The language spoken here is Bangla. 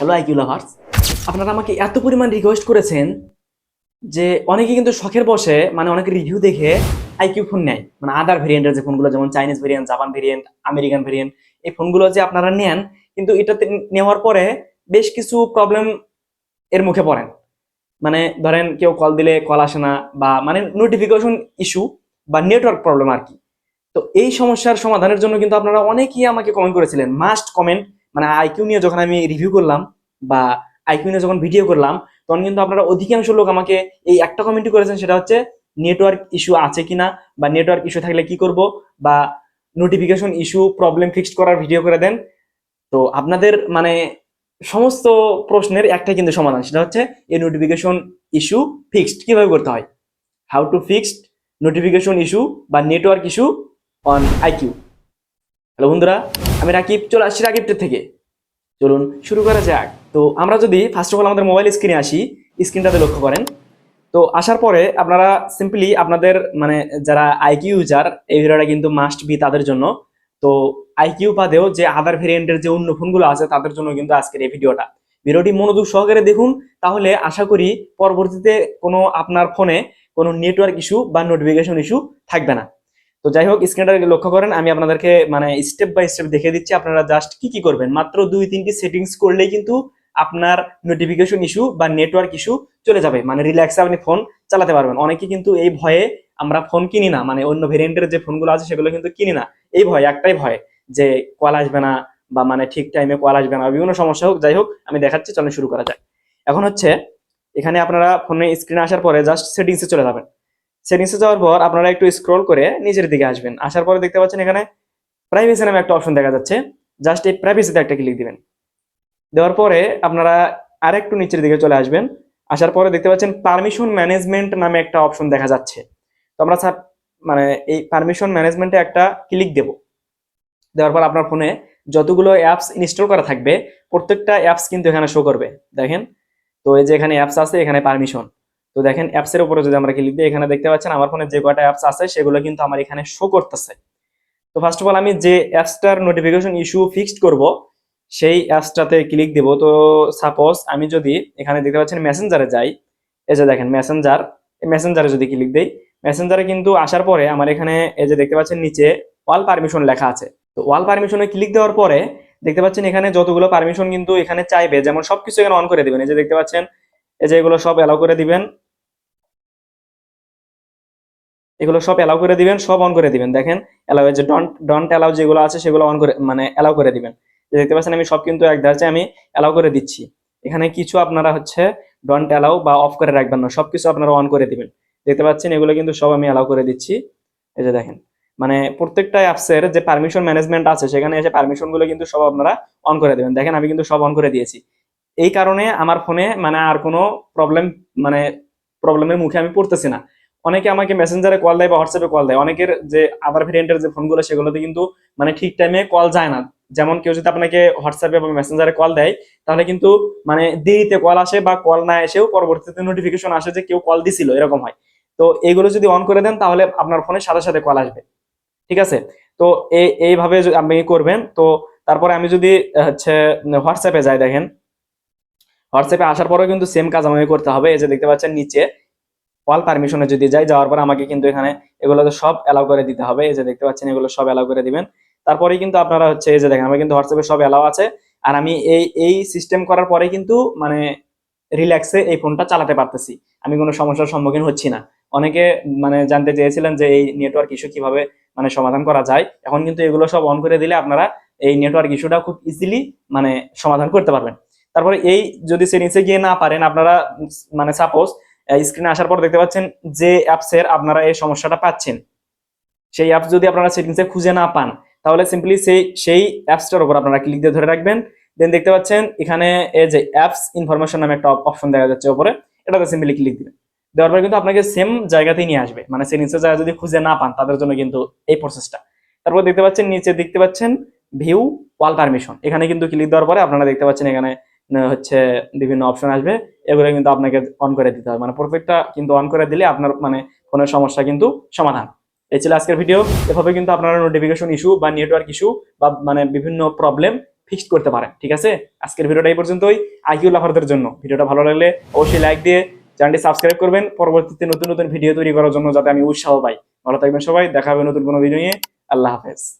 হ্যালো আইকিউ লাভার্স আপনারা আমাকে এত পরিমাণ রিকোয়েস্ট করেছেন যে অনেকে কিন্তু শখের বসে মানে অনেকে রিভিউ দেখে আইকিউ ফোন নেয়। মানে আদার ভেরিয়েন্টের যে ফোনগুলো যেমন Chinese variant Japan variant American variant এই ফোনগুলো যে আপনারা নেন, কিন্তু এটাতে নেওয়ার পরে বেশ কিছু প্রবলেম এর মুখে পড়েন। মানে ধরেন কেউ কল দিলে কল আসে না, বা মানে নোটিফিকেশন ইস্যু বা নেটওয়ার্ক প্রবলেম আর কি। তো এই সমস্যার সমাধানের জন্য কিন্তু আপনারা অনেকেই আমাকে কমেন্ট করেছিলেন। মাস্ট কমেন্ট মানে আইকিউ নিয়ে যখন আমি রিভিউ করলাম বা আইকিউ নিয়ে যখন ভিডিও করলাম, তখন কিন্তু আপনারা অধিকাংশ লোক আমাকে এই একটা কমেন্টই করেছেন, সেটা হচ্ছে নেটওয়ার্ক ইস্যু আছে কিনা বা নেটওয়ার্ক ইস্যু থাকলে কি করব বা নোটিফিকেশন ইস্যু প্রবলেম ফিক্সড করার ভিডিও করে দেন। তো আপনাদের মানে সমস্ত প্রশ্নের একটাই কিন্তু সমাধান, সেটা হচ্ছে এই নোটিফিকেশন ইস্যু ফিক্সড কীভাবে করতে হয়? How to fixed notification issue বা network issue on iQOO hello বন্ধুরা, আমি রাকিব, চলে আসছি রাকিবটের থেকে। চলুন শুরু করা যাক। তো আমরা যদি ফার্স্ট অফ অল আমাদের মোবাইল স্ক্রিনে আসি স্ক্রিনটাতে লক্ষ্য করেন। তো আসার পরে আপনারা সিম্পলি আপনাদের মানে যারা আইকিউ ইউজার এই ভিডিওটা কিন্তু মাস্ট বি তাদের জন্য। তো আইকিউ বাদেও যে আদার ভেরিয়েন্টের যে অন্য ফোনগুলো আছে, তাদের জন্য কিন্তু আজকের এই ভিডিওটা। ভিডিওটি মনোযোগ সহকারে দেখুন, তাহলে আশা করি পরবর্তীতে কোনো আপনার ফোনে কোনো নেটওয়ার্ক ইস্যু বা নোটিফিকেশন ইস্যু থাকবে না। তো যাই হোক স্ক্রিনটা লক্ষ্য করেন, আমি আপনাদেরকে মানে স্টেপ বাই স্টেপ দেখে দিচ্ছি, আপনারা জাস্ট কি কি করবেন। মাত্র দুই, তিনটি সেটিংস করলেই কিন্তু আপনার নোটিফিকেশন ইস্যু বা নেটওয়ার্ক ইস্যু চলে যাবে। মানে রিল্যাক্সে আপনি ফোন চালাতে পারবেন। অনেকে কিন্তু এই ভয়ে আমরা ফোন কিনি না মানে অন্য ভেরিয়েন্টের যে ফোনগুলো আছে সেগুলো কিন্তু কিনি না। এই ভয়, একটাই ভয় যে কল আসবে না বা মানে ঠিক টাইমে কল আসবে না, বিভিন্ন সমস্যা হোক, যাই হোক, আমি দেখাচ্ছি, চলেন শুরু করা যাক। এখন হচ্ছে, এখানে আপনারা ফোনে স্ক্রিনে আসার পরে জাস্ট সেটিংসে চলে যাবেন। সেটিংসে যাওয়ার পর আপনারা একটু স্ক্রল করে নিচের দিকে আসবেন। আসার পরে দেখতে পাচ্ছেন এখানে প্রাইভেসি নামে একটা অপশন দেখা যাচ্ছে। জাস্ট এই প্রাইভেসিতে একটা ক্লিক দিবেন। দেওয়ার পরে আপনারা আর একটু নিচের দিকে চলে আসবেন। আসার পরে দেখতে পাচ্ছেন পারমিশন ম্যানেজমেন্ট নামে একটা অপশন দেখা যাচ্ছে। তো আমরা মানে এই পারমিশন ম্যানেজমেন্টে একটা ক্লিক দেব। দেওয়ার পর আপনার ফোনে যতগুলো অ্যাপস ইনস্টল করা থাকবে, প্রত্যেকটা অ্যাপস কিন্তু এখানে শো করবে। দেখেন? তো এই যে এখানে অ্যাপস আছে, এখানে পারমিশন তো দেখেন অ্যাপস এর উপরে যদি আমরা ক্লিক দিই এখানে দেখতে পাচ্ছেন আমার ফোনে যে কয়টা অ্যাপস আছে সেগুলো কিন্তু আমার এখানে শো করতেছে। তো ফার্স্ট অফ অল আমি যে অ্যাপসটার নোটিফিকেশন ইস্যু ফিক্সড করব, সেই অ্যাপসটাতে ক্লিক দেব। তো সাপোজ আমি যদি এখানে দেখতে পাচ্ছেন মেসেঞ্জারে যাই, এই যে দেখেন মেসেঞ্জার মেসেঞ্জারে যদি ক্লিক দেই মেসেঞ্জারে কিন্তু আসার পরে আমার এখানে এই যে দেখতে পাচ্ছেন নিচে ওয়াল পারমিশন লেখা আছে। তো ওয়াল পারমিশনে ক্লিক দেওয়ার পরে দেখতে পাচ্ছেন এখানে যতগুলো পারমিশন কিন্তু এখানে চাইবে, যেমন সবকিছু এখানে অন করে দিবেন। এই যে দেখতে পাচ্ছেন এই যে এগুলো সব অ্যালাউ করে দিবেন। এগুলো সব অ্যালাউ করে দিবেন, সব অন করে দিবেন। দেখেন অ্যালাউ যে ডন্ট ডন্ট অ্যালাউ যেগুলো আছে সেগুলো অন করে মানে অ্যালাউ করে দিবেন। দেখতে পাচ্ছেন, আমি সব কিন্তু এক ধাঁচে আমি অ্যালাউ করে দিচ্ছি। এখানে কিছু আপনারা হচ্ছে ডন্ট অ্যালাউ বা অফ করে রাখবেন না, সবকিছু আপনারা অন করে দিবেন। দেখতে পাচ্ছেন, এগুলো কিন্তু সব আমি অ্যালাউ করে দিচ্ছি। এই যে দেখেন মানে প্রত্যেকটা অ্যাপসের যে পারমিশন ম্যানেজমেন্ট আছে, সেখানে এসে পারমিশনগুলো কিন্তু সব আপনারা অন করে দেবেন। দেখেন, আমি কিন্তু সব অন করে দিয়েছি। এই কারণে আমার ফোনে মানে আর কোনো প্রবলেম মানে প্রবলেমের মুখে আমি পড়তেছি না। অনেকে আমাকে মেসেঞ্জারে কল দেয় বা হোয়াটসঅ্যাপে কল দেয়। অনেকের যে আদার ভেরিয়েন্টের যে ফোনগুলো সেগুলোতে কিন্তু মানে ঠিক টাইমে কল যায় না। যেমন কেউ যদি আপনাকে হোয়াটসঅ্যাপে বা মেসেঞ্জারে কল দেয়, তাহলে কিন্তু মানে দেরিতে কল আসে বা কল না এসেও পরবর্তীতে নোটিফিকেশন আসে যে কেউ কল দিছিল, এরকম হয়। তো এইগুলো যদি অন করে দেন, তাহলে আপনার ফোনে সাথে সাথে কল আসবে। ঠিক আছে? তো এই এইভাবে আপনি করবেন, তো তারপরে আমি যদি হচ্ছে হোয়াটসঅ্যাপে যাই দেখেন। হোয়াটসঅ্যাপে আসার পরেও কিন্তু সেম কাজ আমাকে করতে হবে। এই যে দেখতে পাচ্ছেন নিচে অল পারমিশনে যদি যাই, যাওয়ার পর আমাকে কিন্তু এখানে এগুলো তো সব অ্যালাউ করে দিতে হবে। এই যে দেখতে পাচ্ছেন, এগুলো সব অ্যালাউ করে দিবেন। তারপরেই কিন্তু আপনারা হচ্ছে, এই যে দেখেন, আমার কিন্তু হোয়াটসঅ্যাপে সব অ্যালাউ আছে। আর আমি এই এই সিস্টেম করার পরে কিন্তু মানে রিল্যাক্সে এই ফোনটা চালাতে পারতেছি। আমি কোনো সমস্যার সম্মুখীন হচ্ছি না। অনেকে মানে জানতে চেয়েছিলেন যে এই নেটওয়ার্ক ইস্যু কীভাবে মানে সমাধান করা যায়। এখন কিন্তু এগুলো সব অন করে দিলে আপনারা এই নেটওয়ার্ক ইস্যুটা খুব ইজিলি মানে সমাধান করতে পারবেন। তারপরে এই যদি সে নিচে গিয়ে না পারেন, আপনারা মানে সাপোজ স্ক্রিনে আসার পর দেখতে পাচ্ছেন যে অ্যাপসের আপনারা এই সমস্যাটা পাচ্ছেন। সেই অ্যাপস যদি আপনারা সেটিংসে খুঁজে না পান, তাহলে সিম্পলি সেই সেই অ্যাপসটার উপর আপনারা ক্লিক দিয়ে ধরে রাখবেন। দেন দেখতে পাচ্ছেন এখানে এই যে অ্যাপস ইনফরমেশন নামে একটা অপশন দেখা যাচ্ছে উপরে, এটাতে সিম্পলি ক্লিক দিবেন। দেওয়ার পরে কিন্তু আপনাকে সেম জায়গাতেই নিয়ে আসবে। মানে সেটিংসে জায়গা যদি খুঁজে না পান, তাদের জন্য কিন্তু এই প্রসেসটা তারপর দেখতে পাচ্ছেন নিচে দেখতে পাচ্ছেন ভিউ ওয়াল পারমিশন এখানে কিন্তু ক্লিক দেওয়ার পরে আপনারা দেখতে পাচ্ছেন এখানে হচ্ছে বিভিন্ন অপশন আসবে, এগুলো কিন্তু আপনাকে অন করে দিতে হবে। মানে প্রত্যেকটা কিন্তু অন করে দিলে আপনার মানে ফোনের সমস্যা কিন্তু সমাধান। এই ছিল আজকের ভিডিও এভাবে কিন্তু আপনারা নোটিফিকেশন ইস্যু বা নেটওয়ার্ক ইস্যু বা মানে বিভিন্ন প্রবলেম ফিক্সড করতে পারেন, ঠিক আছে? আজকের ভিডিওটা এই পর্যন্তই। আইকিউ লাভারদের জন্য। ভিডিওটা ভালো লাগলে অবশ্যই লাইক দিয়ে চ্যানেলটি সাবস্ক্রাইব করবেন। পরবর্তীতে নতুন নতুন ভিডিও তৈরি করার জন্য যাতে আমি উৎসাহ পাই। ভালো থাকবেন সবাই। দেখা হবে নতুন কোনো ভিডিও নিয়ে। আল্লাহ হাফেজ।